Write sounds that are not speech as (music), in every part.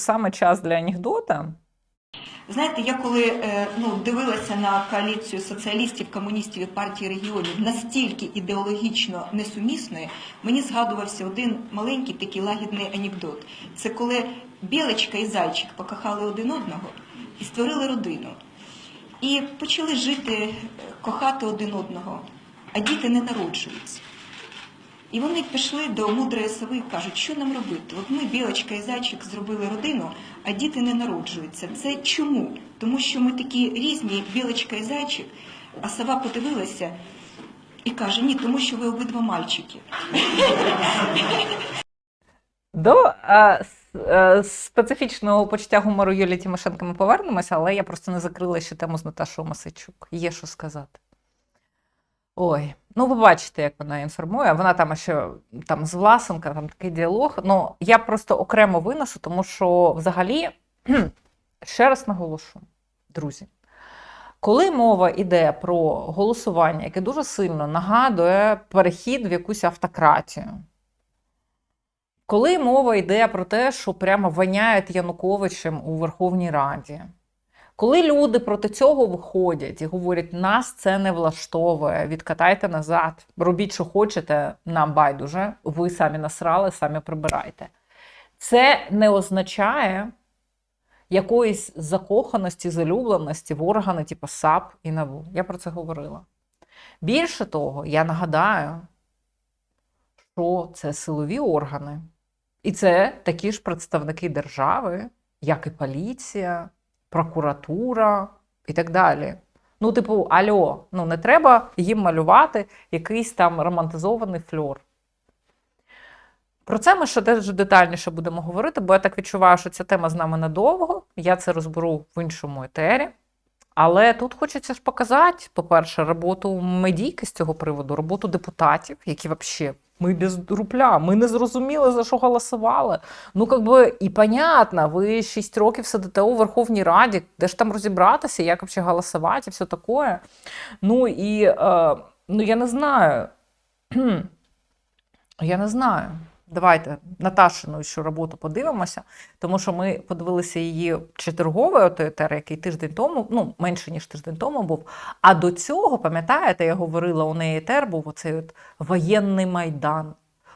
саме час для анекдота. Знаєте, я коли е, ну, дивилася на коаліцію соціалістів, комуністів і партії регіонів настільки ідеологічно несумісної, мені згадувався один маленький такий лагідний анекдот. Це коли білочка і зайчик покохали один одного і створили родину. І почали жити, е, кохати один одного, а діти не народжуються. І вони пішли до мудрої сови і кажуть, що нам робити? От ми, білочка і зайчик, зробили родину, а діти не народжуються. Це чому? Тому що ми такі різні, білочка і зайчик, а сова подивилася і каже, ні, тому що ви обидва мальчики. До с- е, специфічного почуття гумору Юлії Тимошенко ми повернемося, але я просто не закрила ще тему з Наташою Масичук. Є що сказати. Ой, ну ви бачите, як вона інформує. Вона там ще там з Власенка, там такий діалог. Ну, я просто окремо виношу, тому що взагалі, ще раз наголошу, друзі. Коли мова йде про голосування, яке дуже сильно нагадує перехід в якусь автократію, коли мова йде про те, що прямо воняють Януковичем у Верховній Раді, коли люди проти цього виходять і говорять, нас це не влаштовує, відкатайте назад, робіть, що хочете, нам байдуже, ви самі насрали, самі прибирайте. Це не означає якоїсь закоханості, залюбленості в органи, типу САП і НАБУ. Я про це говорила. Більше того, я нагадаю, що це силові органи. І це такі ж представники держави, як і поліція, прокуратура і так далі. Ну, типу, альо, ну не треба їм малювати якийсь там романтизований фльор. Про це ми ще теж детальніше будемо говорити, бо я так відчуваю, що ця тема з нами надовго. Я це розберу в іншому етері. Але тут хочеться ж показати, по-перше, роботу медійки з цього приводу, роботу депутатів, які взагалі ми без рупля, ми не зрозуміли, за що голосували. Ну, якби і понятно, ви 6 років сидите у Верховній Раді, де ж там розібратися, як взагалі голосувати і все таке. Ну і е, ну, я не знаю. (clears throat) я не знаю. Давайте Наташину ще роботу подивимося, тому що ми подивилися її четверговий отоєтер, який тиждень тому, ну менше ніж тиждень тому був. А до цього, пам'ятаєте, я говорила, у неї етер був оцей от воєнний майдан.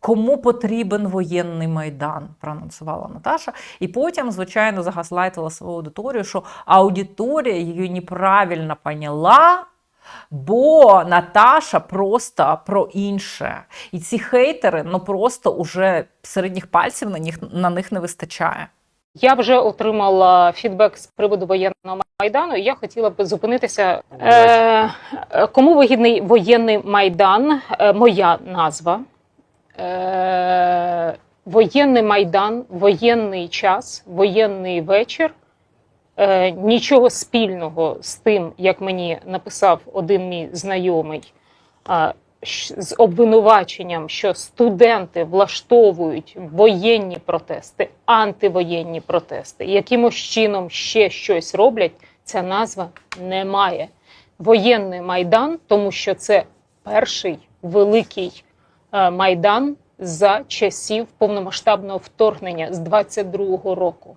Кому потрібен воєнний майдан, проанонсувала Наташа. І потім, звичайно, загаслайтила свою аудиторію, що аудиторія її неправильно поняла. Бо Наташа просто про інше. І ці хейтери ну просто уже середніх пальців на них, на них не вистачає. Я вже отримала фідбек з приводу воєнного майдану. і Я хотіла б зупинитися. Е, кому вигідний воєнний майдан? Е, моя назва. Е, воєнний майдан, воєнний час, воєнний вечір. Е, нічого спільного з тим, як мені написав один мій знайомий, е, з обвинуваченням, що студенти влаштовують воєнні протести, антивоєнні протести, якимось чином ще щось роблять, ця назва не має. Воєнний майдан, тому що це перший великий е, майдан за часів повномасштабного вторгнення з 22-го року.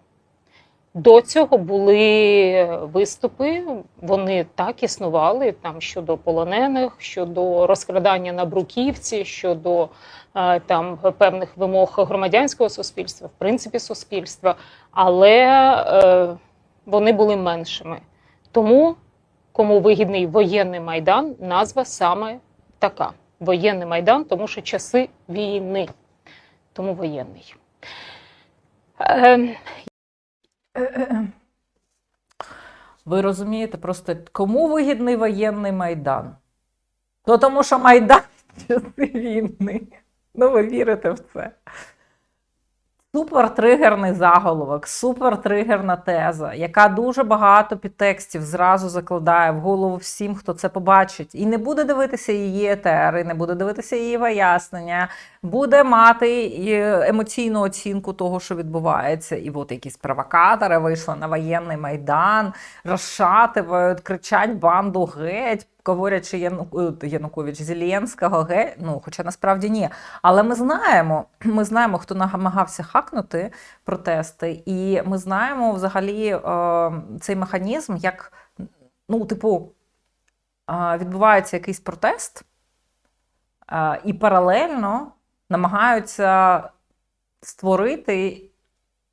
До цього були виступи, вони так існували там щодо полонених, щодо розкрадання на бруківці, щодо е, там певних вимог громадянського суспільства, в принципі, суспільства, але е, вони були меншими. Тому кому вигідний воєнний майдан, назва саме така: воєнний майдан, тому що часи війни, тому воєнний. Е, Ви розумієте, просто кому вигідний воєнний майдан? То тому, що майдан (laughs) часи війни. Ну, ви вірите в це. Супертригерний заголовок, супертригерна теза, яка дуже багато підтекстів зразу закладає в голову всім, хто це побачить, і не буде дивитися її етери, не буде дивитися її вияснення, буде мати емоційну оцінку того, що відбувається. І от якісь провокатори вийшли на воєнний майдан, розшатують, кричать банду геть, говорячи Яну... е, Янукович Зеленського, ге... ну, хоча насправді ні. Але ми знаємо, (clears throat) ми знаємо, хто намагався хакнути протести, і ми знаємо взагалі е, цей механізм, як ну, типу, е, відбувається якийсь протест, і паралельно намагаються створити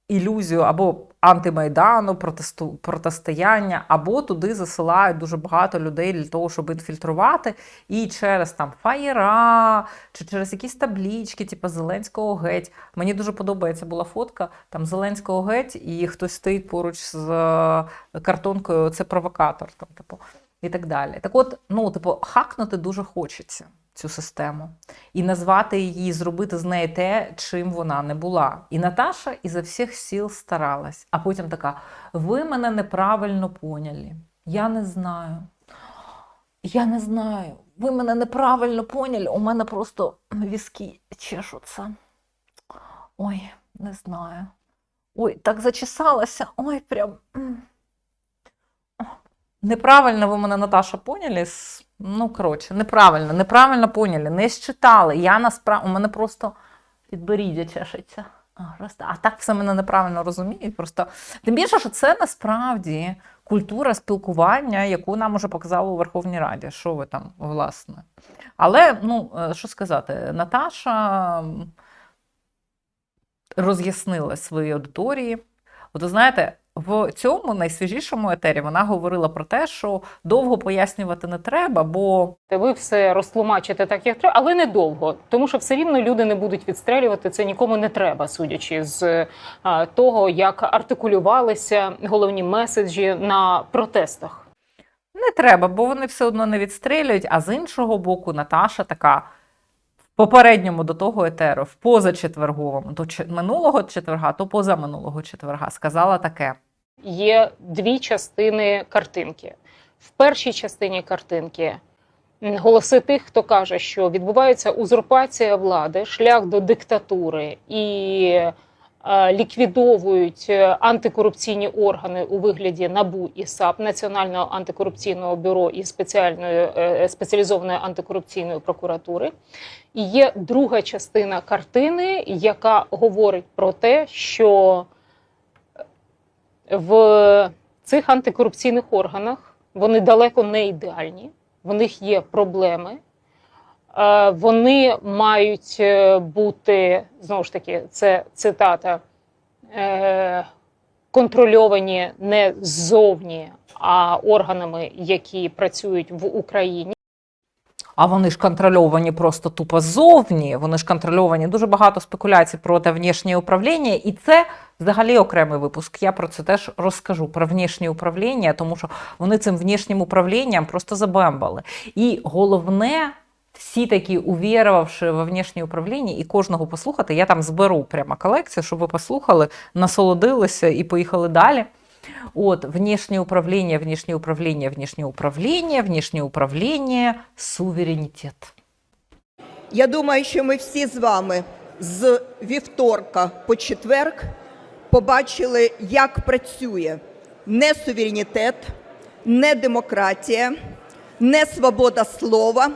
ілюзію або антимайдану, протесту, протистояння, або туди засилають дуже багато людей для того, щоб інфільтрувати, і через там фаєра, чи через якісь таблічки, типу Зеленського геть. Мені дуже подобається була фотка там Зеленського геть, і хтось стоїть поруч з е, картонкою, це провокатор. Там, типу, і так далі. Так от, ну, типу, хакнути дуже хочеться цю систему і назвати її, зробити з неї те, чим вона не була. І Наташа ізо всіх сил старалась. А потім така: ви мене неправильно поняли. Я не знаю. Я не знаю. Ви мене неправильно поняли. У мене просто візки чешуться. Ой, не знаю. Ой, так зачесалася. Ой, прям. Неправильно ви мене, Наташа, поняли? Ну, коротше, неправильно, неправильно поняли, не считали. Я насправді, у мене просто підборіддя чешеться. А, так все мене неправильно розуміють. Просто тим більше, що це насправді культура спілкування, яку нам уже показали у Верховній Раді. Що ви там, власне? Але ну е, що сказати, Наташа роз'яснила своїй аудиторії. От ви знаєте, в цьому найсвіжішому етері вона говорила про те, що довго пояснювати не треба, бо Ви все розтлумачите так, як треба, але недовго, тому що все рівно люди не будуть відстрелювати. Це нікому не треба, судячи з а, того, як артикулювалися головні меседжі на протестах. не треба, бо вони все одно не відстрілюють. А з іншого боку, Наташа така в попередньому до того етеру, в позачетверговому, до че- минулого четверга, то позаминулого четверга, сказала таке. Є дві частини картинки. В першій частині картинки голоси тих, хто каже, що відбувається узурпація влади, шлях до диктатури і е, ліквідовують е, антикорупційні органи у вигляді НАБУ і САП Національного антикорупційного бюро і спеціальної е, спеціалізованої антикорупційної прокуратури. І є друга частина картини, яка говорить про те, що в цих антикорупційних органах вони далеко не ідеальні, в них є проблеми. Е, Вони мають е, бути знову ж таки, це цитата, е, контрольовані не ззовні, а органами, які працюють в Україні. А вони ж контрольовані просто тупо ззовні. Вони ж контрольовані. Дуже багато спекуляцій про те внішнє управління, і це взагалі окремий випуск. Я про це теж розкажу про внішнє управління, тому що вони цим внішнім управлінням просто забембали. І головне. Всі такі увірувавши во внішнє управління, і кожного послухати. Я там зберу прямо колекцію, щоб ви послухали, насолодилися і поїхали далі. От, внешнее управление, внешнее управление, внешнее управление, внешнее управление, суверенітет. Я думаю, що ми всі з вами з вівторка по четверг побачили, як працює не суверенітет, не демократія, не свобода слова.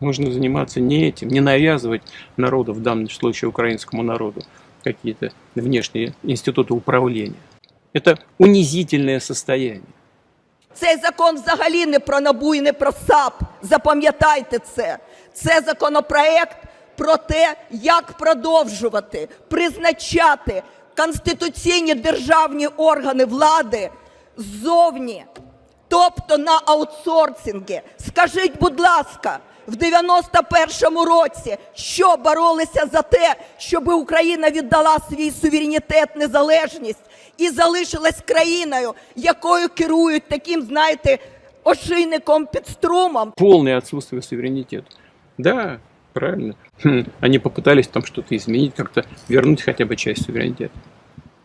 Можно заниматься не этим, не навязывать народу, в данном случае украинскому народу, какие-то внешние институты управления. Это унизительное состояние. Цей закон взагалі не про НАБУ і не про САП. Запам'ятайте це. Це законопроект про те, як продовжувати призначати конституційні державні органи влади ззовні, тобто на аутсорсинги. Скажіть, будь ласка, в 91-му році що боролися за те, щоб Україна віддала свій суверенітет, незалежність і залишилась країною, якою керують таким, знаєте, ошийником під струмом. Полное отсутствие суверенитета. Да, правильно. Они попытались там что-то изменить, как-то вернуть хотя бы часть суверенитета.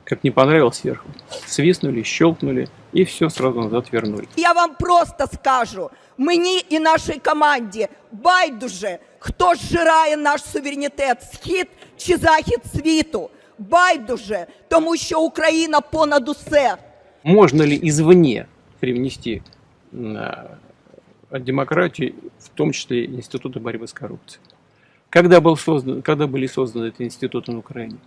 Как не понравилось сверху. Свистнули, щелкнули, и все сразу назад вернули. Я вам просто скажу, мені і нашій команді байдуже, хто зжирає наш суверенітет, схід чи захід світу. Байдуже, тому що Україна понад усе. Можно ли извне привнести м, а, от демократии, в том числе Института борьбы с коррупцией. Когда, был создан, когда были созданы эти институты на Украине?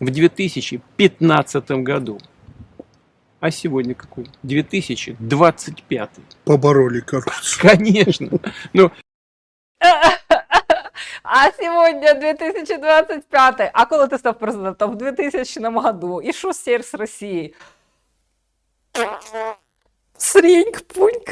В 2015 году. А сегодня какой? 2025. Побороли коррупцию. (laughs) Конечно. Ну, (laughs) А сьогодні 2025. А коли ти став президентом? В 2000 году. І що серс Росії? Сріньк, пуньк.